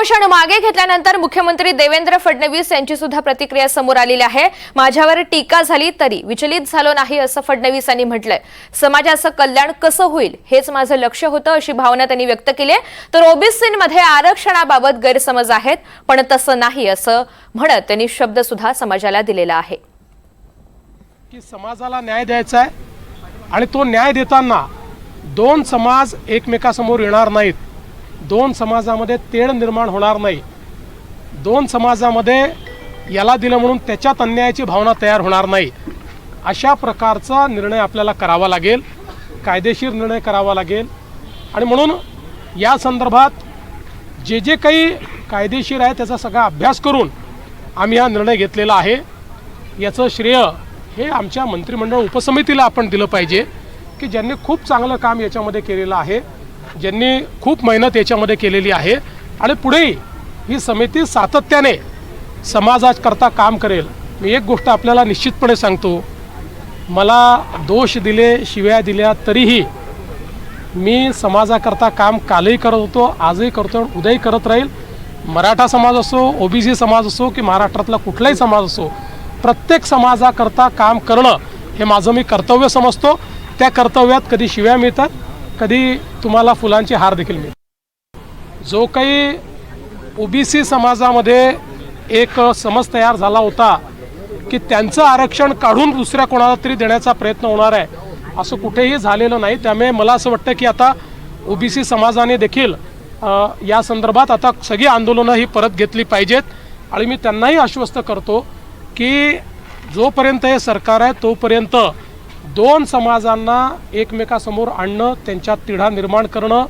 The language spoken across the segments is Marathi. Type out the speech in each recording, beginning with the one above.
उपोषण मागे घेतल्यानंतर मुख्यमंत्री देवेंद्र फडणवीस यांची सुद्धा प्रतिक्रिया समोर आलेली आहे. माझ्यावर टीका झाली तरी विचलित झालो नाही असं फडणवीस यांनी म्हटलंय. समाजाचं कल्याण कसं होईल हेच माझं लक्ष होतं अशी भावना त्यांनी व्यक्त केली आहे. तर ओबीसीमध्ये आरक्षणाबाबत गैरसमज आहेत पण तसं नाही असं म्हणत त्यांनी शब्द सुद्धा समाजाला दिलेला आहे. की समाजाला न्याय द्यायचा आहे आणि तो न्याय देताना दोन समाज एकमेकासमोर येणार नाहीत. दोन समाजामध्ये तेढ निर्माण होणार नाही. दोन समाजामध्ये याला दिलं म्हणून त्याच्यात अन्यायाची भावना तयार होणार नाही. अशा प्रकारचा निर्णय आपल्याला करावा लागेल. कायदेशीर निर्णय करावा लागेल. आणि म्हणून या संदर्भात जे जे काही कायदेशीर आहे त्याचा सगळा अभ्यास करून आम्ही हा निर्णय घेतलेला आहे. याचं श्रेय हे आमच्या मंत्रिमंडळ उपसमितीला आपण दिलं पाहिजे की ज्यांनी खूप चांगलं काम याच्यामध्ये केलेलं आहे. ज्यांनी खूप मेहनत याच्यामध्ये केलेली आहे. आणि पुढेही ही समिती सातत्याने समाजाकरता काम करेल. मी एक गोष्ट आपल्याला निश्चितपणे सांगतो. मला दोष दिले शिव्या दिल्या तरीही मी समाजाकरता काम कालही करत होतो आजही करतो उदयही उद्याही करत राहील. मराठा समाज असो ओबीसी समाज असो की महाराष्ट्रातला कुठलाही समाज असो प्रत्येक समाजाकरता काम करणं हे माझं मी कर्तव्य समजतो. त्या कर्तव्यात कधी शिव्या मिळतात कधी तुम्हाला फुलांचे हार देखील मिळेल. जो काही ओबीसी समाजामध्ये एक समज तयार झाला होता की त्यांचं आरक्षण काढून दुसऱ्या कोणाला तरी देण्याचा प्रयत्न होणार आहे असं कुठेही झालेलं नाही. त्यामुळे मला असं वाटतं की आता ओबीसी समाजाने देखील या संदर्भात आता सगळी आंदोलनं ही परत घेतली पाहिजेत. आणि मी त्यांनाही आश्वस्त करतो की जोपर्यंत हे सरकार आहे तोपर्यंत दोन समाजांना एकमेकासमोर आणणं त्यांच्यात तिढा निर्माण करणं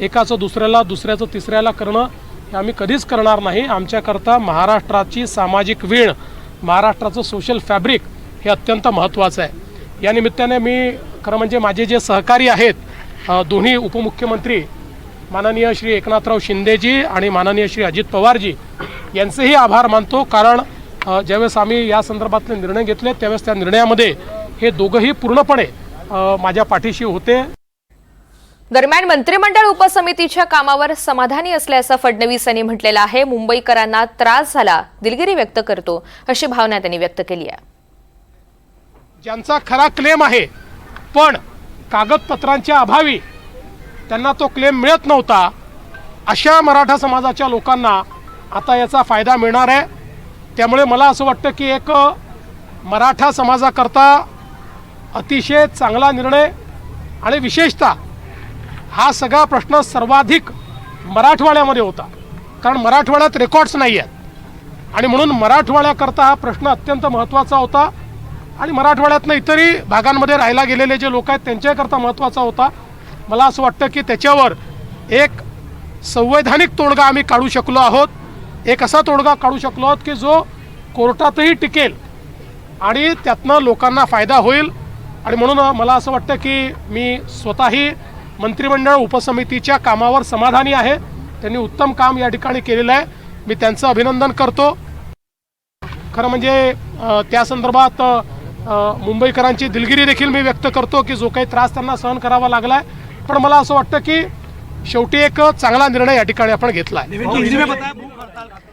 एकाचं दुसऱ्याला दुसऱ्याचं तिसऱ्याला करणं हे आम्ही कधीच करणार नाही. आमच्याकरता महाराष्ट्राची सामाजिक वीण महाराष्ट्राचं सोशल फॅब्रिक हे अत्यंत महत्त्वाचं आहे. या निमित्ताने मी खरं म्हणजे माझे जे सहकारी आहेत दोन्ही उपमुख्यमंत्री माननीय श्री एकनाथराव शिंदेजी आणि माननीय श्री अजित पवारजी यांचेही आभार मानतो. कारण ज्यावेळेस आम्ही या संदर्भातले निर्णय घेतले त्यावेळेस त्या निर्णयामध्ये हे दोघंही पूर्णपणे माझ्या पाठीशी होते. दरम्यान मंत्रिमंडळ उपसमितीच्या कामावर समाधानी असल्याचं फडणवीस यांनी म्हटलेलं आहे. मुंबईकरांना त्रास झाला दिलगिरी व्यक्त करतो अशी भावना त्यांनी व्यक्त केली आहे. ज्यांचा खरा क्लेम आहे पण कागदपत्रांच्या अभावी त्यांना तो क्लेम मिळत नव्हता अशा मराठा समाजाच्या लोकांना आता याचा फायदा मिळणार आहे. त्यामुळे मला असं वाटतं की एक मराठा समाजाकरता अतिशय चांगला निर्णय आणि विशेषतः हा सगळा प्रश्न सर्वाधिक मराठवाड्यामध्ये होता. कारण मराठवाड्यात रेकॉर्ड्स नाही आहेत. आणि म्हणून मराठवाड्याकरता हा प्रश्न अत्यंत महत्त्वाचा होता. आणि मराठवाड्यातनं इतरही भागांमध्ये राहायला गेलेले जे लोक आहेत त्यांच्याकरता महत्त्वाचा होता. मला असं वाटतं की त्याच्यावर एक संवैधानिक तोडगा आम्ही काढू शकलो आहोत. एक असा तोडगा काढू शकलो आहोत की जो कोर्टातही टिकेल आणि त्यातनं लोकांना फायदा होईल. आणि म्हणून मला असं वाटतं की मी स्वतःही मंत्रिमंडळ उपसमितीच्या कामावर समाधानी आहे. त्यांनी उत्तम काम या ठिकाणी केलेलं आहे. मी त्यांचं अभिनंदन करतो. खरं म्हणजे त्या संदर्भात मुंबईकरांची दिलगिरी देखील मी व्यक्त करतो की जो काही त्रास त्यांना सहन करावा लागला आहे पण मला असं वाटतं की शेवटी एक चांगला निर्णय या ठिकाणी आपण घेतला आहे